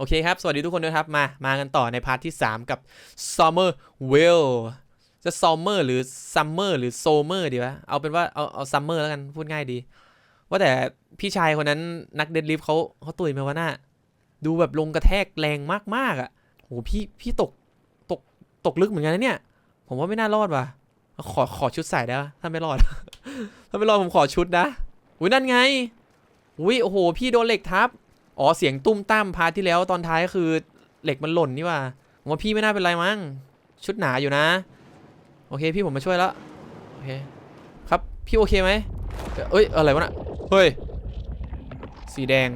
โอเคครับ สวัสดีทุกคนด้วยครับ มา มากันต่อในพาร์ทที่ 3 กับ Summer Will จะ Summer หรือ Summer หรือ Summer ดีวะ เอาเป็นว่า เอา เอา Summer แล้วกัน พูดง่ายดี ว่าแต่พี่ชายคนนั้นนักเดดลิฟต์เขาเขาตุยไหมวะน่าดูแบบลงกระแทกแรงมากๆอะโหพี่ พี่ตก ตก ตกลึกเหมือนกันนะเนี่ย ผมว่าไม่น่ารอดว่ะ ขอ ขอชุดใส่ได้ปะถ้าไม่รอด ถ้าไม่รอดผมขอชุดนะ อุ้ยนั่นไง อุ้ยโอ้โห พี่โดนเหล็กทับ อ๋อเสียงตุ้มตั้มพาที่แล้วตอนท้ายก็คือเหล็กมันหล่นนี่ว่าผมว่าพี่ไม่น่าเป็นไรมั้งชุดหนาอยู่นะ โอเคพี่ผมมาช่วยแล้วโอเคครับพี่โอเคไหมเอ้ยอะไรวะน่ะเฮ้ยสีแดง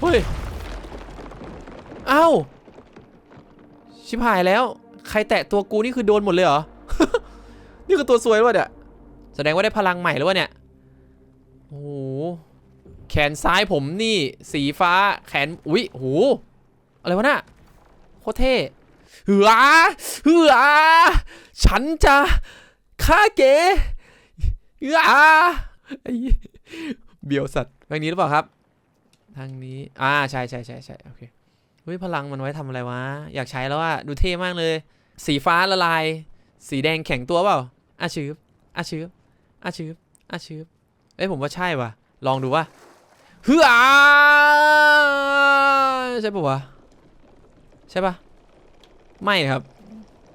เฮ้ยเอ้าชิบหายแล้ว ใครแตะตัวกูนี่คือโดนหมดเลยเหรอ นี่คือตัวซวยแล้วเนี่ย แสดงว่าได้พลังใหม่แล้ววะเนี่ย แขนซ้ายผมนี่สีฟ้าแขนอุ๊ยโหอะไรวะน่ะโคตรเท่เหือเหือฉันจะฆ่าเก๋เหืออ้เบียวสัตว์ทางนี้หรือเปล่าครับ ทางนี้ อ่าใช่ใช่ใช่ใช่โอเคเฮ้ยพลังมันไว้ทำอะไรวะ อยากใช้แล้วอะดูเท่มากเลย สีฟ้าละลาย สีแดงแข็งตัวเปล่าอะชืบอะชืบอะชืบอะชืบเอ้ยผมว่าใช่ว่ะ ลองดูว่า เฮือใช่ปะวะ ใช่ปะไม่ครับ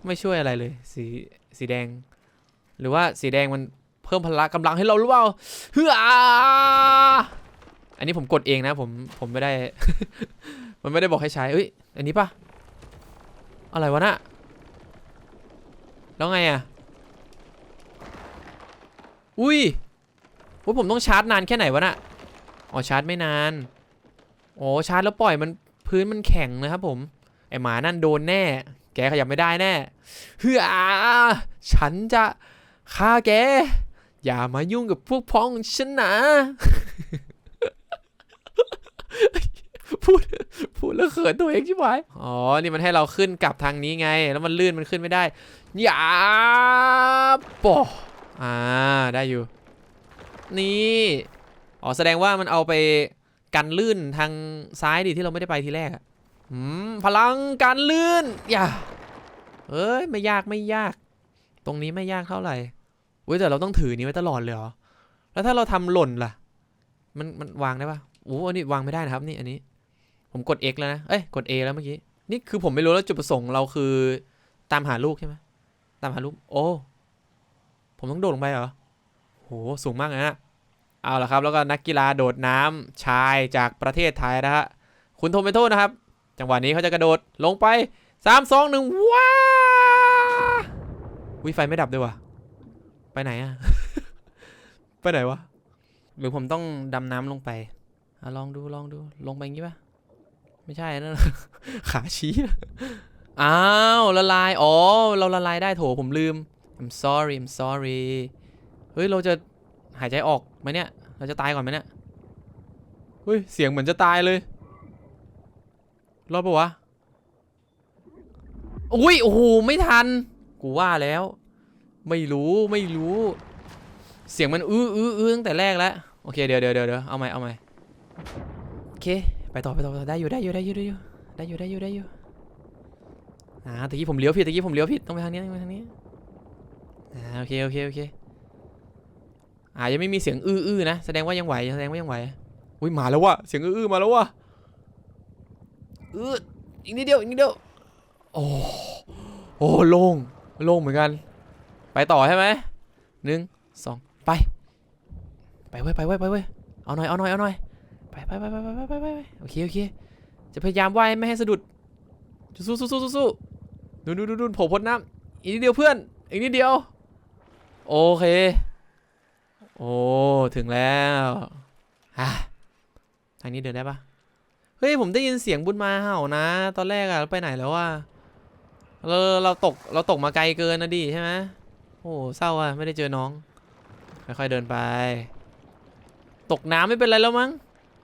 ไม่ช่วยอะไรเลย สีสีแดง หรือว่าสีแดงมันเพิ่มพละกำลังให้เราหรือเปล่าเฮืออันนี้ผมกดเองนะผมผมไม่ได้ มันไม่ได้บอกให้ใช้เอ้ยอันนี้ปะอะไรวะน่ะแล้วไงอะ อุ้ยว่าผมต้องชาร์จนานแค่ไหนวะน่ะ อ๋อชาร์จไม่นานโอ้ชาร์จแล้วปล่อยมันพื้นมันแข็งนะครับผม ไอหมานั่นโดนแน่ แกขยับไม่ได้แน่เฮือฉันจะฆ่าแก อย่ามายุ่งกับพวกพ้องของฉันนะพูดพูดแล้วเขินตัวเองใช่ไหมอ๋อ นี่มันให้เราขึ้นกลับทางนี้ไง แล้วมันลื่นมันขึ้นไม่ได้ อย่าปออ่า ได้อยู่ นี่ อ๋อแสดงว่ามันเอาไปกันลื่นทางซ้ายดิที่เราไม่ได้ไปทีแรกอะอืมพลังการลื่นอย่าเอ้ยไม่ยากไม่ยาก ตรงนี้ไม่ยากเท่าไหร่เว้ยแต่เราต้องถือนี้ไว้ตลอดเลยเหรอแล้วถ้าเราทำหล่นล่ะ มันมันวางได้ปะโอ้อันนี้วางไม่ได้นะครับนี่อันนี้ ผมกด X แล้วนะเอ้ยกด A แล้วเมื่อกี้นี่คือผมไม่รู้แล้วจุดประสงค์เราคือ ตามหาลูกใช่ไหมตามหาลูกโอ้ผมต้องโดดลงไปเหรอโหสูงมากเลยนะ เอาละครับ แล้วก็นักกีฬาโดดน้ำชายจากประเทศไทยนะฮะ คุณโทเมโต้นะครับ จังหวะนี้เขาจะกระโดดลงไปสามสองหนึ่งว้าวิไฟไม่ดับด้วยวะไปไหนอะ ไปไหนวะ หรือผมต้องดำน้ำลงไปอะลองดูลองดูลงไปอย่างงี้ปะไม่ใช่นั่นขาชี้อ้าวละลาย อ๋อ เราละลายได้โถผมลืม I'm sorry I'm sorry เฮ้ย เราจะ หายใจออกไหมเนี่ย เราจะตายก่อนไหมเนี่ย เฮ้ย เสียงเหมือนจะตายเลย รอดปะวะ อุ้ย โอ้โห ไม่ทัน กูว่าแล้ว ไม่รู้ ไม่รู้ เสียงมันอื้ออื้ออื้อตั้งแต่แรกแล้ว โอเค เดี๋ยวเดี๋ยวเดี๋ยวเดี๋ยวเอาใหม่เอาใหม่โอเคไปต่อไปต่อไปต่อได้อยู่ได้อยู่ได้อยู่ได้อยู่ได้อยู่ได้อยู่ได้อยู่อ่าตะกี้ผมเลี้ยวผิดตะกี้ผมเลี้ยวผิด ต้องไปทางนี้ต้องไปทางนี้อ่าโอเค โอเค โอเค อ่ายังไม่มีเสียงอื้อๆนะแสดงว่ายังไหวแสดงว่ายังไหวอุ้ยมาแล้วว่ะเสียงอื้อๆมาแล้วว่ะอื้ออีกนิดเดียวอีกนิดเดียวโอ้โอ้โล่งโล่งเหมือนกัน ไปต่อใช่ไหมหนึ่งสองไป ไปเว้ยไปเว้ยไปเว้ยเอาหน่อยเอาหน่อยเอาหน่อยไปไปไปไปไปไปไปโอเคโอเคจะพยายามว่ายไม่ให้สะดุดสู้สู้สู้สู้สู้ดูดูดูดูโผล่พ้นน้ำอีกนิดเดียวเพื่อนอีกนิดเดียว โอเค โอ้ ถึงแล้วอะทางนี้เดินได้ปะเฮ้ย ผมได้ยินเสียงบุญมาเห่านะ ตอนแรกอะไปไหนแล้ววะเราเราตกเราตกมาไกลเกินนะดิใช่ไหมโอ้เศร้าอะไม่ได้เจอน้อง ค่อยๆเดินไป ตกน้ำไม่เป็นไรแล้วมั้ง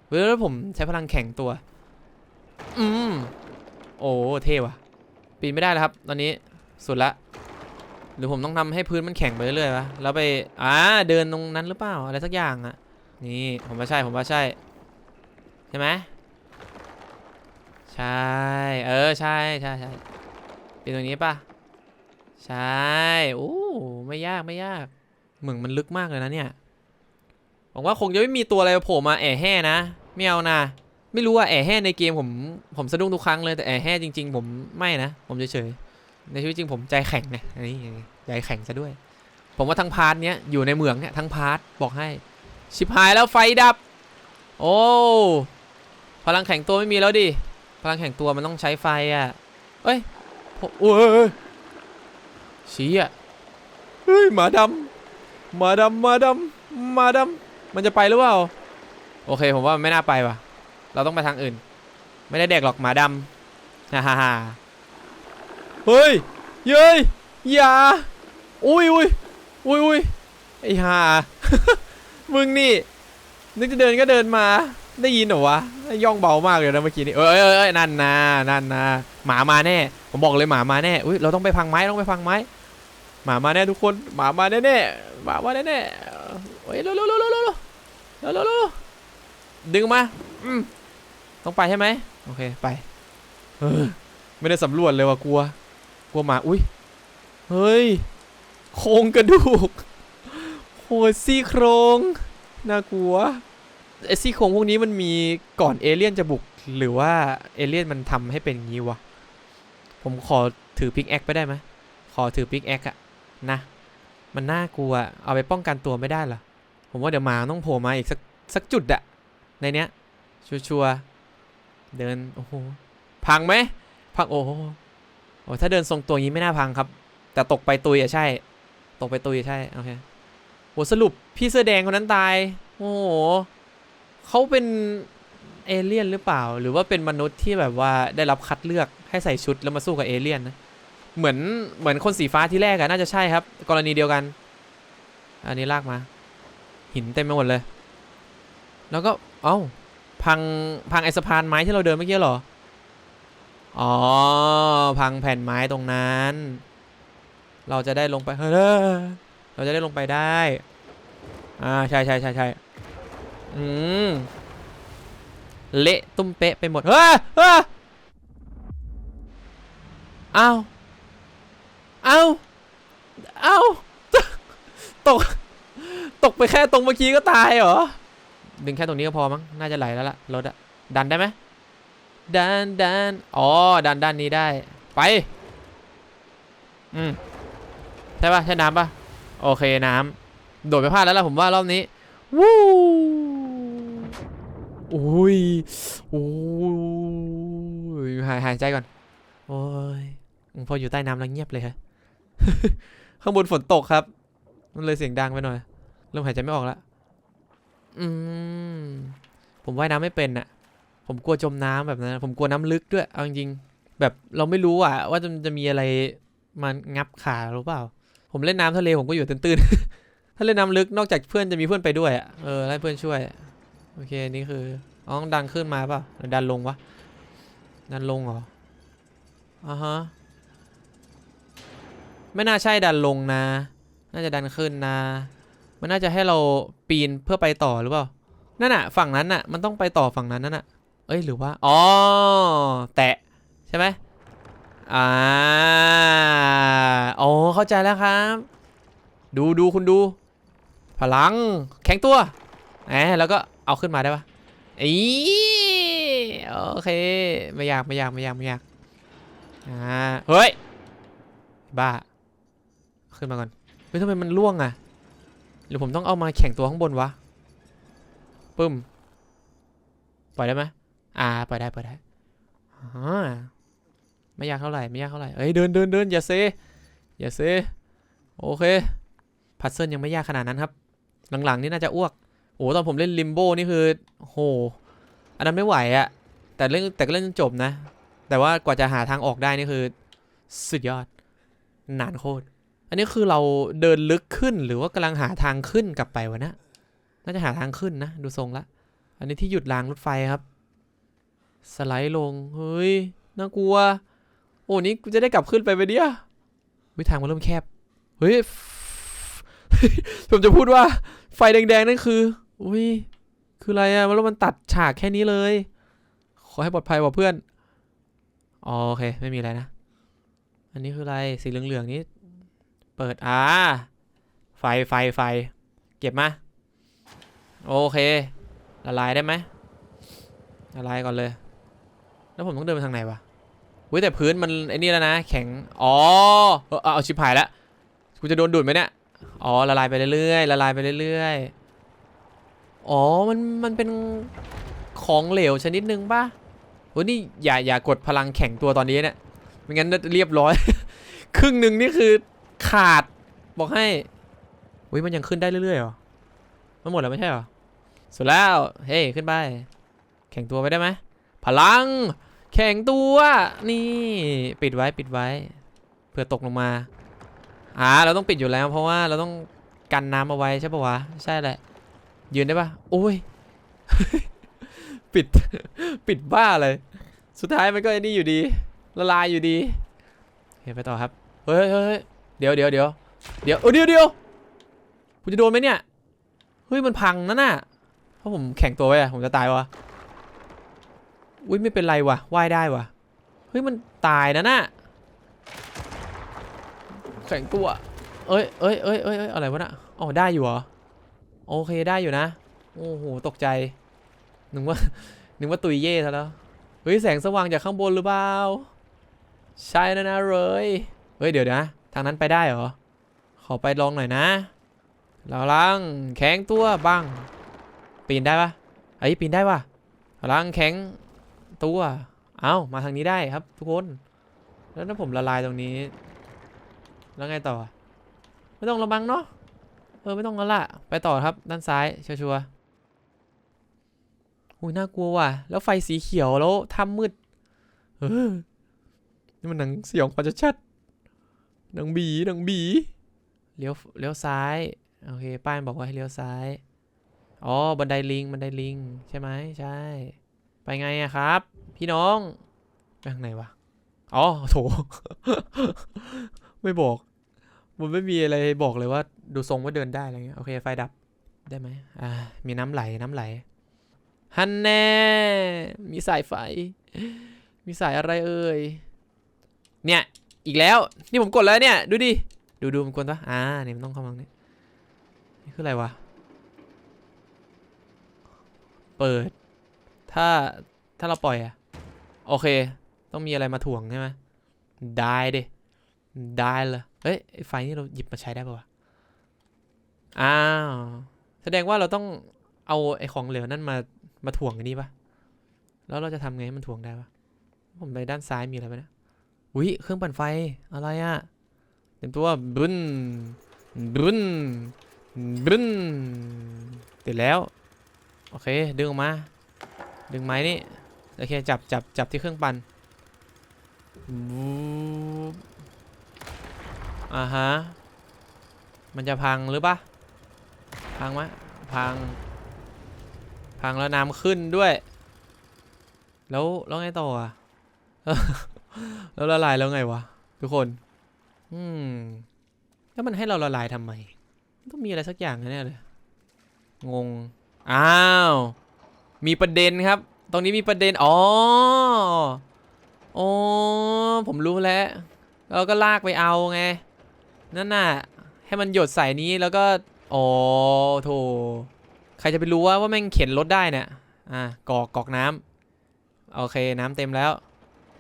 เฮ้ยแล้วผมใช้พลังแข็งตัว อืม โอ้ เท่ว่ะ ปีนไม่ได้แล้วครับ ตอนนี้ สุดละ หรือผมต้องทำให้พื้นมันแข็งไปเรื่อยๆวะแล้วไปอ่าเดินตรงนั้นหรือเปล่าอะไรสักอย่างอะนี่ผมว่าใช่ผมว่าใช่ใช่ไหมใช่เออใช่ใช่ใช่เป็นตรงนี้ปะใช่โอ้ไม่ยากไม่ยากเหมืองมันลึกมากเลยนะเนี่ยหวังว่าคงจะไม่มีตัวอะไรโผล่มาแอะแห่นะไม่เอานะไม่รู้ว่าแอะแห่ในเกมผมผมสะดุ้งทุกครั้งเลยแต่แอะแห่จริง ๆ ผมไม่นะ ผมเฉยๆ ในชีวิตจริงผมใจแข็งเนี่ยอันนี้ใจแข็งซะด้วย ผมว่าทั้งพาร์ทเนี้ยอยู่ในเหมืองเนี่ยทั้งพาร์ทบอกให้ ชิบหายแล้วไฟดับ โอ้พลังแข็งตัวไม่มีแล้วดิพลังแข็งตัวมันต้องใช้ไฟอะเอ้ยโอ้ยชี้อะเฮ้ยหมาดำหมาดำหมาดำหมาดำมันจะไปหรือเปล่าโอเคผมว่าไม่น่าไปว่ะ เราต้องไปทางอื่น ไม่ได้เด็กหรอกหมาดำฮ่าฮ่าฮ่า เฮ้ย เย้ยอย่า อุ้ยอุ้ยอุ้ยอุ้ยไอ้ห่า มึงนี่ นึกจะเดินก็เดินมา ได้ยินเหรอวะ ย่องเบามากเลยนะเมื่อกี้นี่ เอ้ยเอ้ยเอ้ยนั่นนะนั่นนะหมามาแน่ ผมบอกเลยหมามาแน่ อุ้ยเราต้องไปพังไม้ต้องไปพังไม้ หมามาแน่ทุกคน หมามาแน่แน่หมามาแน่แน่เฮ้ยเร็วเร็วเร็วเร็วเร็วเร็วเร็วดึงมา อืมต้องไปใช่ไหมโอเค ไป ไม่ได้สำรวจเลยว่ะกลัว กลัวหมา อุ้ย เฮ้ย โครงกระดูกโหซี่โครง น่ากลัว ไอซี่โครงพวกนี้มันมีก่อนเอเลี่ยนจะบุก หรือว่าเอเลี่ยนมันทำให้เป็นอย่างนี้วะ ผมขอถือพิกแอคไปได้ไหม ขอถือพิกแอคอะนะ มันน่ากลัว เอาไปป้องกันตัวไม่ได้เหรอ ผมว่าเดี๋ยวหมาต้องโผล่มาอีกสักสักจุดอะในเนี้ย ชัวร์ๆเดิน โอ้โห พังไหม พังโอ้โห อ้ถ้าเดินทรงตัวอย่างนี้ไม่น่าพังครับ แต่ตกไปตุยอะใช่ ตกไปตุยใช่ โอเคโหสรุปพี่เสื้อแดงคนนั้นตาย โอ้โหเขาเป็นเอเลี่ยนหรือเปล่า หรือว่าเป็นมนุษย์ที่แบบว่าได้รับคัดเลือกให้ใส่ชุดแล้วมาสู้กับเอเลี่ยนนะ เหมือนเหมือนคนสีฟ้าที่แรกอะน่าจะใช่ครับ กรณีเดียวกัน อันนี้ลากมา หินเต็มไปหมดเลย แล้วก็ เอ้า พังพังไอสะพานไม้ที่เราเดินเมื่อกี้หรอ อ๋อ พังแผ่นไม้ตรงนั้น เราจะได้ลงไปเฮ้ยเราจะได้ลงไปได้ อ่า ใช่ใช่ใช่ใช่อืม เละตุ้มเป๊ะไปหมด เฮ้ยเฮ้ยอ้าว อ้าว อ้าว ตก ตกไปแค่ตรงเมื่อกี้ก็ตายเหรอ ดึงแค่ตรงนี้ก็พอมั้ง น่าจะไหลแล้วล่ะ รถอะดันได้ไหม ดันดันอ๋อดันด้านนี้ได้ ไป อืมใช่ปะใช่น้ำปะโอเคน้ำโดดไปพลาดแล้วล่ะผมว่ารอบนี้วู้อุ้ยโอ้ยหายหายใจก่อน โอ้ยพออยู่ใต้น้ำแล้วเงียบเลยฮะข้างบนฝนตกครับ มันเลยเสียงดังไปหน่อยเริ่มหายใจไม่ออกแล้วอืมผมว่ายน้ำไม่เป็นอะ ผมกลัวจมน้ำแบบนั้น ผมกลัวน้ำลึกด้วย เอาจริงๆแบบเราไม่รู้อะว่าจะจะมีอะไรมางับขาหรือเปล่า ผมเล่นน้ำทะเลผมก็อยู่ตื้นๆ ถ้าเล่นน้ำลึกนอกจากเพื่อนจะมีเพื่อนไปด้วยอะเออให้เพื่อนช่วย โอเคนี่คืออ๋อต้องดันขึ้นมาป่าหรือดันลงวะ ดันลงเหรอ อ่าฮะ ไม่น่าใช่ดันลงนะ น่าจะดันขึ้นนะ มันน่าจะให้เราปีนเพื่อไปต่อหรือเปล่า นั่นน่ะฝั่งนั้นน่ะมันต้องไปต่อฝั่งนั้นนั่นน่ะ เอ้ยหรือว่า อ๋อ แตะ ใช่ไหมอ่าอ๋อเข้าใจแล้วครับ ดูดูคุณดู พลังแข็งตัวแหมแล้วก็เอาขึ้นมาได้ปะอีโอเค ไม่ยากไม่ยากไม่ยากไม่ยากอ่าเฮ้ย บ้า ขึ้นมาก่อนเฮ้ยทำไมมันล่วงอะหรือผมต้องเอามาแข่งตัวข้างบนวะปึ้มปล่อยได้ไหม อ่าปล่อยได้ปล่อยได้อ่าไม่ยากเท่าไหร่ไม่ยากเท่าไหร่เอ้ยเดินเดินเดินอย่าเซอย่าเซโอเคพัซเซิลยังไม่ยากขนาดนั้นครับ หลังๆนี่น่าจะอ้วกโอ้ตอนผมเล่นลิมโบนี่คือโหอันนั้นไม่ไหวอะแต่เล่นแต่ก็เล่นจนจบนะ แต่ว่ากว่าจะหาทางออกได้นี่คือ สุดยอด นานโคตรอันนี้คือเราเดินลึกขึ้นหรือว่ากำลังหาทางขึ้นกลับไปวะเนะน่าจะหาทางขึ้นนะ ดูทรงละ อันนี้ที่หยุดรางรถไฟครับ สไลด์ลง เฮ้ย น่ากลัว โอ้ นี่กูจะได้กลับขึ้นไปไปเดียววิทางมันเริ่มแคบ เฮ้ย ผมจะพูดว่า ไฟแดงๆ นั่นคือ อุ้ย คืออะไรอะแล้วมันตัดฉากแค่นี้เลย ขอให้ปลอดภัยว่ะเพื่อนออโอเค ไม่มีอะไรนะ อันนี้คืออะไร สีเหลืองๆ นี้ เปิด อ่า ไฟ ไฟ ไฟ เก็บมา โอเค ละลายได้ไหมละลายก่อนเลย แล้วผมต้องเดินไปทางไหนวะเว้ยแต่พื้นมันไอ้นี่แล้วนะ แข็ง อ๋อเออเอาเอาชิบหายแล้วกูจะโดนดูดไหมเนี่ย อ๋อละลายไปเรื่อยๆละลายไปเรื่อยๆ อ๋อมันมันเป็นของเหลวชนิดหนึ่งป่ะโอ้ยนี่อย่าอย่ากดพลังแข็งตัวตอนนี้เนี่ยไม่งั้นเรียบร้อย ครึ่งหนึ่งนี่คือขาดบอกให้อุ้ยมันยังขึ้นได้เรื่อยๆเหรอ มันหมดแล้วไม่ใช่เหรอ สุดแล้ว เฮ้ยขึ้นไป แข่งตัวไปได้ไหม พลัง แข่งตัวนี่ปิดไว้ปิดไว้เผื่อตกลงมาอ่าเราต้องปิดอยู่แล้ว เพราะว่าเราต้องกันน้ำเอาไว้ใช่ปะวะใช่แหละ ยืนได้ปะโอ้ย ปิดปิดบ้าเลย สุดท้ายมันก็ไอ้นี่อยู่ดี ละลายอยู่ดีโอเคไปต่อครับเฮ้ยเฮ้ยเดี๋ยวเดี๋ยวเดี๋ยวเดี๋ยวเดี๋ยวเดี๋ยวกูจะโดนไหมเนี่ยเฮ้ยมันพังนั่นน่ะเพราะผมแข่งตัวไว้ผมจะตายวะ อุ้ยไม่เป็นไรวะว่ายได้วะเฮ้ยมันตายนะน่ะแข่งตัว เอ้ยเอ้ยเอ้ยเอ้ยเอ้ยอะไรวะน่ะอ๋อได้อยู่เหรอ โอเคได้อยู่นะ โอ้โหตกใจ นึกว่า นึกว่าตุยเย่ซะแล้ว เฮ้ยแสงสว่างจากข้างบนหรือเปล่า ใช่นะนะเลย เฮ้ยเดี๋ยวนะ ทางนั้นไปได้เหรอ ขอไปลองหน่อยนะเราลังแข็งตัวบังปีนได้ปะไอ้ยปีนได้ปะราลังแข็ง ตัว เอามาทางนี้ได้ครับ ทุกคน แล้วถ้าผมละลายตรงนี้ แล้วไงต่อ ไม่ต้องระบังเนาะ เออ ไม่ต้องแล้วล่ะไปต่อครับ ด้านซ้าย ชัวร์ๆอุ้ยน่ากลัวว่ะ แล้วไฟสีเขียวแล้วถ้ำมืด เออ นี่มันหนังสยองขวัญชัดๆหนังบีหนังบี เลี้ยว เลี้ยวซ้าย โอเค ป้ายบอกว่าให้เลี้ยวซ้าย อ๋อ บันไดลิง บันไดลิง ใช่ไหม ใช่ ไปไงอะครับ พี่น้องไปทางไหนวะ อ๋อโถ ไม่บอก มันไม่มีอะไรบอกเลยว่า ดูทรงว่าเดินได้อะไรเงี้ย โอเคไฟดับ ได้ไหมอ่า มีน้ำไหลน้ำไหล ฮันแน่ มีสายไฟ มีสายอะไรเอ่ย เนี่ย อีกแล้ว นี่ผมกดแล้วเนี่ย ดูดิ ดูดูมันกดปะอ่า เนี่ยมันต้องเข้ามาตรงนี้นี่คืออะไรวะ เปิด ถ้าถ้าเราปล่อยอะโอเค ต้องมีอะไรมาถ่วงใช่ไหมได้ดิได้เลยเอ้ยไฟนี่เราหยิบมาใช้ได้ปะวะอ้าวแสดงว่าเราต้องเอาไอ้ของเหลวนั่นมามาถ่วงอันนี้ปะแล้วเราจะทำไงให้มันถ่วงได้ปะผมไปด้านซ้ายมีอะไรปะเนี่ยอุ้ยเครื่องปั่นไฟอะไรอะเต็มตัวบึ้นบึ้นบึ้นติดแล้ว โอเค ดึงออกมา ดึงไม้นี่โอเคจับจับจับที่เครื่องปั่นวูบอ่าฮะมันจะพังหรือปะพังไหมพัง พังแล้วน้ำขึ้นด้วย แล้วแล้วไงต่ออะแล้วละลายแล้วไงวะทุกคน อืมแล้วมันให้เราละลายทำไม ต้องมีอะไรสักอย่างแน่เลย งง อ้าว มีประเด็นครับ ตรงนี้มีประเด็น อ๋ออ๋อผมรู้แล้ว เราก็ลากไปเอาไง นั่นน่ะ ให้มันหยดใส่นี้แล้วก็ อ๋อโถใครจะไปรู้ว่าว่าแม่งเข็นรถได้เนี่ย อะกอกกอกน้ำโอเคน้ำเต็มแล้ว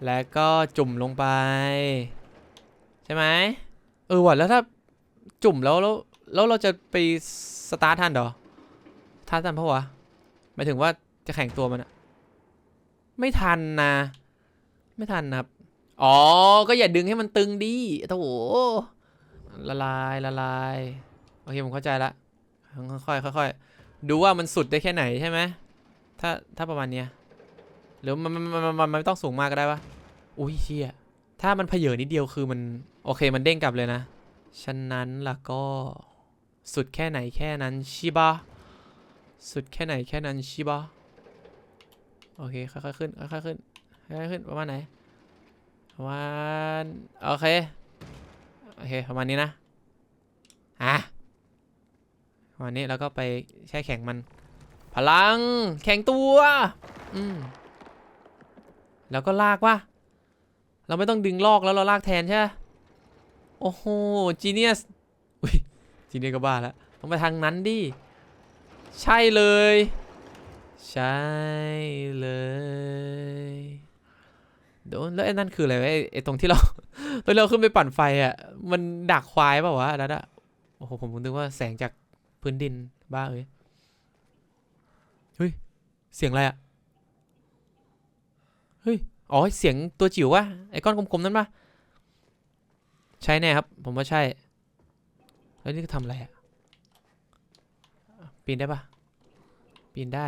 แล้วก็จุ่มลงไป ใช่ไหม เออว่ะแล้วถ้าจุ่มแล้วแล้วแล้วเราจะไปสตาร์ททันเหรอทันทันเพราะวะหมายถึงว่า จะแข่งตัวมันอะไม่ทันนะ ไม่ทันนะครับ อ๋อ ก็อย่าดึงให้มันตึงดิโถละลายละลาย โอเคผมเข้าใจละค่อยๆค่อยๆดูว่ามันสุดได้แค่ไหนใช่ไหมถ้าถ้าประมาณเนี้ยหรือมันมันมันมันมันไม่ต้องสูงมากก็ได้ปะอุ้ยเชี่ยถ้ามันเพเยอนิดเดียวคือมันโอเคมันเด้งกลับเลยนะ ฉะนั้นล่ะก็สุดแค่ไหนแค่นั้นชิบะ สุดแค่ไหนแค่นั้นชิบะ โอเคค่อยๆขึ้นค่อยๆขึ้นค่อยๆขึ้นประมาณไหนประมาณโอเคโอเคประมาณนี้นะอะประมาณนี้แล้วก็ไปแช่แข็งมัน พลังแข็งตัวอืมแล้วก็ลากว่ะเราไม่ต้องดึงลอกแล้วเราลากแทนใช่ไหมโอ้โหจีเนียสอุ้ยจีเนียสก็บ้าแล้วต้องไปทางนั้นดิใช่เลย ใช่เลย โดนแล้วไอ้นั่นคืออะไรวะไอ้ไอ้ตรงที่เรา ตอนเราขึ้นไปปั่นไฟอะ มันดักควายเปล่าวะอันนั้นอะโอ้โหผมนึกว่าแสงจากพื้นดินบ้าเอ้ยเฮ้ย เสียงอะไรอะเฮ้ย อ๋อ เสียงตัวจิ๋ววะไอ้ก้อนกลมๆ นั่นปะใช่แน่ครับ ผมว่าใช่ แล้วนี่ก็ทำอะไรอะ ปีนได้ปะปีนได้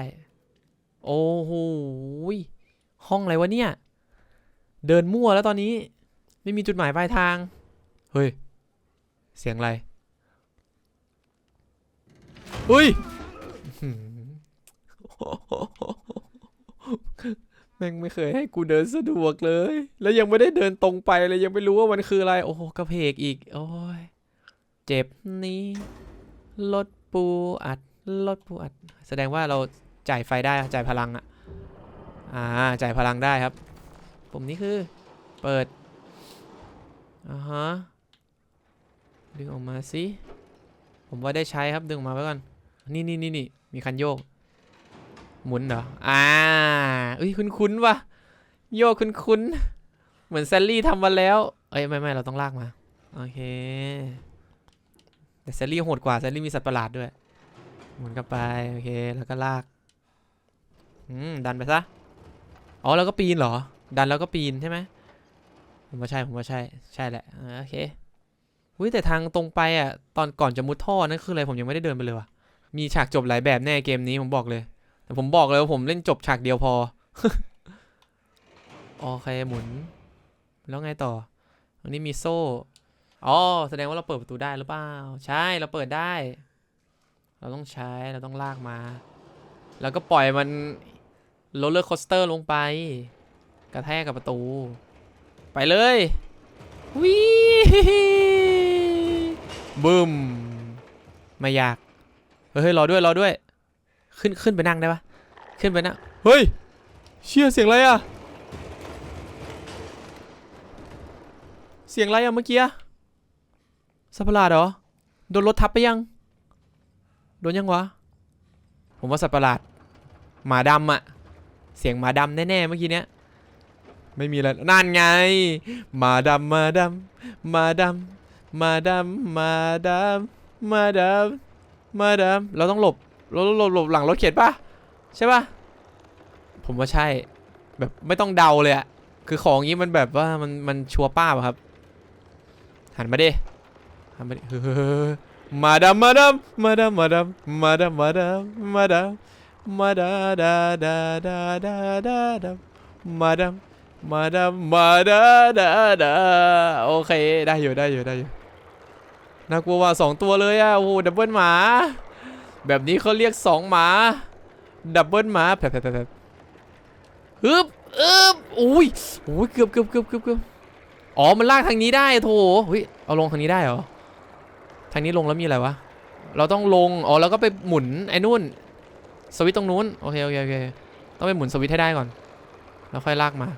โอ้โหห้องอะไรวะเนี่ย เดินมั่วแล้วตอนนี้ ไม่มีจุดหมายปลายทาง เฮ้ย เสียงอะไรเฮ้ยแม่งไม่เคยให้กูเดินสะดวกเลย แล้วยังไม่ได้เดินตรงไปเลยยังไม่รู้ว่ามันคืออะไร โอ้โหกระเพกอีก โอ้ย เจ็บนี้ลดปูอัดลดปูอัด แสดงว่าเรา จ่ายไฟได้จ่ายพลังอะอ่าจ่ายพลังได้ครับ ปุ่มนี้คือเปิดอ่าฮะดึงออกมาสิผมว่าได้ใช้ครับดึงออกมาไว้ก่อนนี่นี่นี่นี่มีคันโยก หมุนเหรออ่าเอ้ยคุ้นๆว่ะโยกคุ้นๆเหมือนแซลลี่ทำมาแล้วเอ้ยไม่ไม่เราต้องลากมาโอเคแต่แซลลี่โหดกว่าแซลลี่มีสัตว์ประหลาดด้วยหมุนกลับไปโอเคแล้วก็ลาก อืมดันไปซะ อ๋อแล้วก็ปีนเหรอ ดันแล้วก็ปีนใช่ไหมผมว่าใช่ผมว่าใช่ใช่แหละโอเคอุ้ยแต่ทางตรงไปอะตอนก่อนจะมุดท่อนั่นคืออะไรผมยังไม่ได้เดินไปเลยว่ะมีฉากจบหลายแบบแน่เกมนี้ผมบอกเลย แต่ผมบอกเลยว่าผมเล่นจบฉากเดียวพอโอเคหมุน แล้วไงต่ออันนี้มีโซ่อ๋อแสดงว่าเราเปิดประตูได้หรือเปล่า ใช่เราเปิดได้ เราต้องใช้เราต้องลากมา แล้วก็ปล่อยมัน โรลเลอร์คอสเตอร์ลงไป กระแทกกับประตู ไปเลยวิบึมไม่อยาก เฮ้ยรอด้วยรอด้วย ขึ้นขึ้นไปนั่งได้ปะขึ้นไปนั่งเฮ้ย เชี่ยเสียงอะไรอะเสียงอะไรอะเมื่อกี้สัตว์ประหลาดเหรอ โดนรถทับไปยัง โดนยังวะ ผมว่าสัตว์ประหลาด หมาดำอะ เสียงหมาดำแน่ๆเมื่อกี้เนี้ยไม่มีอะไรนั่นไงหมาดำหมาดำหมาดำหมาดำหมาดำหมาดำหมาดำเราต้องหลบหลบหลบหลบหลังรถเข็นปะใช่ปะผมว่าใช่แบบไม่ต้องเดาเลยอะคือของนี้มันแบบว่ามันมันชัวป้าปะครับ หันมาดิหันมาดิเฮ้ยมาดามาดามมาดามมาดามมาดามมาดามมาดา มาดาดาดาดาดาดาดามาดามมาดามมาดาดาดาโอเคได้อยู่ได้อยู่ได้อยู่น่ากลัวว่าสองตัวเลยอะโอ้โหดับเบิลหมา แบบนี้เขาเรียกสองหมาดับเบิลหมาแผลแผลแผลแผลฮึบอึบอุ้ยโอ้ยเกือบเกือบเกือบเกือบเกือบอ๋อมันลากทางนี้ได้โถเฮ้ยเอาลงทางนี้ได้เหรอทางนี้ลงแล้วมีอะไรวะเราต้องลงอ๋อแล้วก็ไปหมุนไอ้นู่น สวิตตรงนู้นโอเคโอเคโอเคต้องไปหมุนสวิตให้ได้ก่อน แล้วค่อยลากมา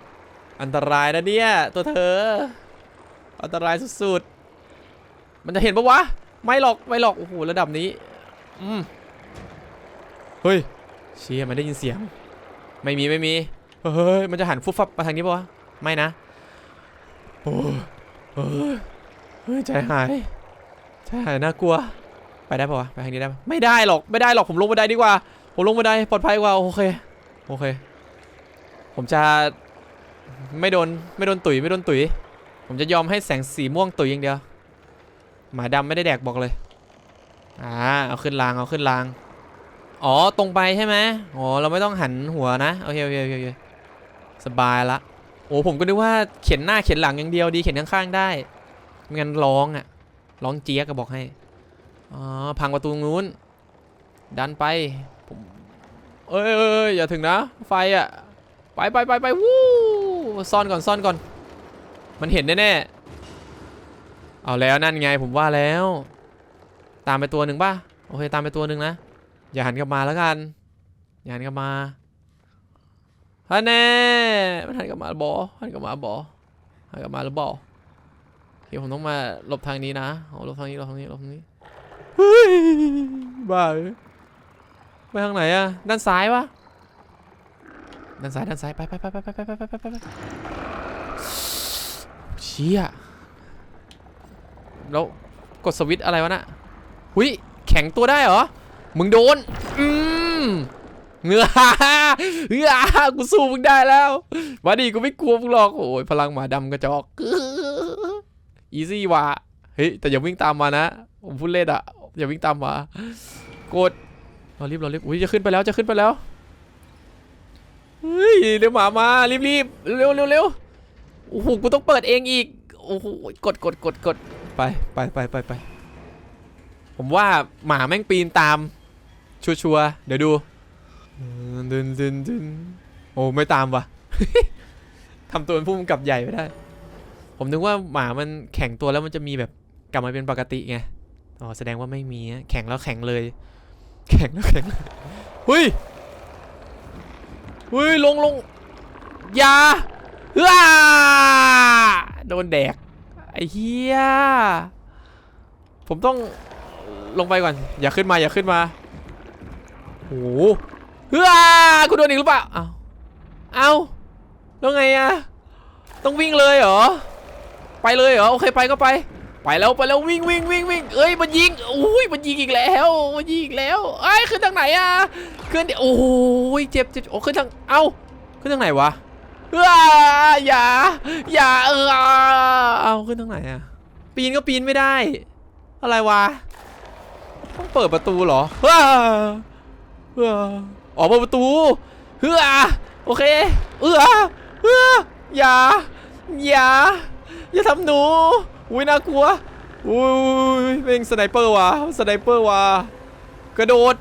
อันตรายนะเนี่ย ตัวเธอ อันตรายสุดๆ มันจะเห็นปะวะ ไม่หรอกไม่หรอกโอ้โหระดับนี้ อืมเฮ้ยเชี่ยมันได้ยินเสียง ไม่มีไม่มีเฮ้ยมันจะหันฟุบฟับมาทางนี้ปะวะไม่นะโอ้เฮ้ยเฮ้ยใจหายใจหายน่ากลัว ไปได้ปะวะไปทางนี้ได้ปะไม่ได้หรอกไม่ได้หรอกผมลงบันได้ดีกว่า ผมลงบันไดปลอดภัยกว่าโอเคโอเค ผมจะไม่โดนไม่โดนตุ๋ยไม่โดนตุ๋ย ผมจะยอมให้แสงสีม่วงตุ๋ยอย่างเดียว หมาดำไม่ได้แดกบอกเลยอ่าเอาขึ้นรางเอาขึ้นราง อ๋อตรงไปใช่ไหมอ๋อเราไม่ต้องหันหัวนะโอเคโอเคโอเคอเคสบายละโอ้ผมก็นึกว่าเข็นหน้าเข็นหลังอย่างเดียวดีเข็นข้างๆได้ไม่งั้นร้องอะร้องเจี๊ยกก็บอกให้อ๋อพังประตูนู้นดันไป ผมเอ้ยเอ้ยอยอย่าถึงนะ ไฟอะไปไปไปไปวู้ซ่อนก่อนซ่อนก่อน มันเห็นแน่ๆเอาแล้วนั่นไงผมว่าแล้ว ตามไปตัวหนึ่งป่ะโอเคตามไปตัวหนึ่งนะอย่าหันกลับมาแล้วกัน อย่าหันกลับมาฮันแน่มันหันกลับมาบอหันกลับมาบอหากลับมาหรือเปล่าโอเคผมต้องมาหลบทางนี้นะเอาหลบทางนี้หลบทางนี้หลบทางนี้เฮ้ยบ้าย ไปทางไหนอะด้านซ้ายวะด้านซ้ายด้านซ้ายไปไปไปไปไปไปไปไปไปไปเชี่ยแล้วกดสวิตอะไรวะน่ะหุยแข็งตัวได้เหรอ มึงโดน อืมเงือเงื้อกูสู้มึงได้แล้ว มาดิกูไม่กลัวมึงหรอก โอ้ยพลังหมาดำกระจอก อีซี่ว่ะ เฮ้ยแต่อย่าวิ่งตามมานะ ผมพูดเล่นอะอย่าวิ่งตามมา กด เรารีบเรารีบอุ้ยจะขึ้นไปแล้วจะขึ้นไปแล้วเฮ้ยเดี๋ยวหมามารีบรีบเร็วเร็วเร็วโอ้โหกูต้องเปิดเองอีกโอ้โหกดกดกดกดไปไปไปไปไปผมว่าหมาแม่งปีนตาม ชัวร์ๆเดี๋ยวดูดึนดึนดึนโอ้ไม่ตามว่ะทำตัวเป็นผู้กำกับใหญ่ไม่ได้ ผมนึกว่าหมามันแข็งตัวแล้วมันจะมีแบบกลับมาเป็นปกติไงอ๋อแสดงว่าไม่มีอะแข็งแล้วแข็งเลย แข็งแล้วแข็งเลยเฮ้ยเฮ้ยลงลงอยาเอ้าโดนแดกไอ้เหี้ยผมต้องลงไปก่อน อย่าขึ้นมาอย่าขึ้นมาโอ้โหเฮ้ยกูโดนอีกหรือเปล่าเอ้าเอ้าแล้วไงอะต้องวิ่งเลยเหรอไปเลยเหรอโอเคไปก็ไป ไปแล้วไปแล้ววิ่งวิ่งวิ่งวิ่งเอ้ยมันยิงอุ้ยมันยิงอีกแล้วมันยิงอีกแล้วไอ้ขึ้นทางไหนอะขึ้นดิโอ้ยเจ็บเจ็บโอ้ขึ้นทางเอ้าขึ้นทางไหนวะเอ้ยอย่าอย่าเออเอาขึ้นทางไหนอะปีนก็ปีนไม่ได้ อะไรวะต้องเปิดประตูเหรอเฮ้อเฮ้อออกเปิดประตูเฮ้อโอเคเออเอออย่าอย่าอย่าทำหนู อุ้ยน่ากลัวอุ้ยเป็นสไนเปอร์ว่ะสไนเปอร์ว่ะกระโดด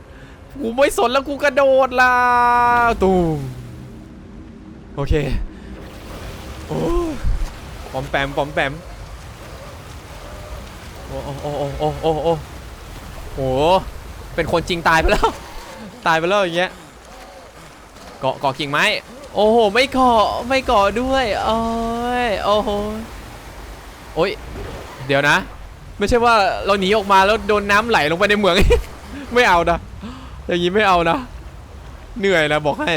กูไม่สนแล้วกูกระโดดล่ะตูมโอเคโอ้ปอมแปมปอมแปมโอ้โอ้โอ้โอ้โอ้โอ้โหเป็นคนจริงตายไปแล้ว ตายไปแล้วอย่างเงี้ยเกาะเกาะกิ่งไม้โอ้โห ไม่เกาะไม่เกาะด้วยโอ้ยโอ้โหโอ้ย เดี๋ยวนะ ไม่ใช่ว่าเราหนีออกมาแล้วโดนน้ำไหลลงไปในเหมือง ไม่เอานะอย่างนี้ไม่เอานะ เหนื่อยนะบอกให้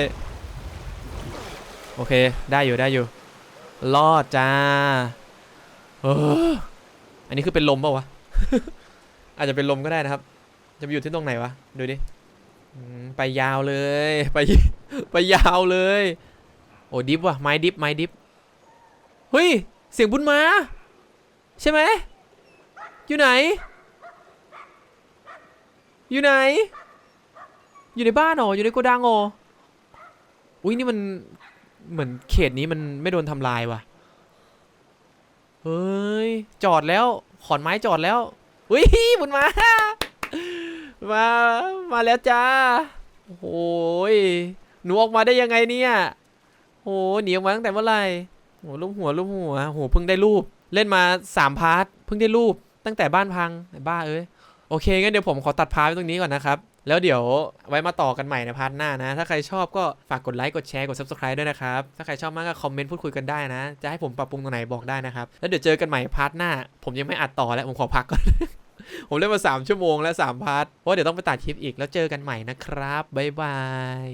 โอเค ได้อยู่ได้อยู่ รอดจ้าเอออันนี้คือเป็นลมเปล่าวะ อาจจะเป็นลมก็ได้นะครับ จะไปอยู่ที่ตรงไหนวะ ดูดิไปยาวเลย ไปไปยาวเลย โอ้ดิฟว่ะไม้ดิฟไม้ดิฟเฮ้ย เสียงบุญมา ใช่ไหมอยู่ไหน อยู่ไหน อยู่ในบ้านเหรออยู่ในโกดังเหรออุ้ยนี่มันเหมือนเขตนี้มันไม่โดนทำลายว่ะเฮ้ยจอดแล้วขอนไม้จอดแล้วอุ้ยบุญมา มามาแล้วจ้าโอ้ยหนูออกมาได้ยังไงเนี่ยโอ้หนีออกมาตั้งแต่เมื่อไหร่โอ้รูปหัวรูปหัวโหเพิ่งได้รูป เล่นมาสามพาร์ท เพิ่งได้รูปตั้งแต่บ้านพังบ้าเอ้ย โอเคงั้นเดี๋ยวผมขอตัดพาร์ทไว้ตรงนี้ก่อนนะครับ แล้วเดี๋ยวไว้มาต่อกันใหม่ในพาร์ทหน้านะ ถ้าใครชอบก็ฝากกดไลค์กดแชร์กด subscribe ด้วยนะครับ ถ้าใครชอบมากก็คอมเมนต์พูดคุยกันได้นะ จะให้ผมปรับปรุงตรงไหนบอกได้นะครับ แล้วเดี๋ยวเจอกันใหม่พาร์ทหน้า ผมยังไม่อัดต่อแล้วผมขอพักก่อน ผมเล่นมา 3 ชั่วโมงแล้ว3พาร์ทเพราะเดี๋ยวต้องไปตัดคลิปอีกแล้วเจอกันใหม่นะครับบ๊ายบาย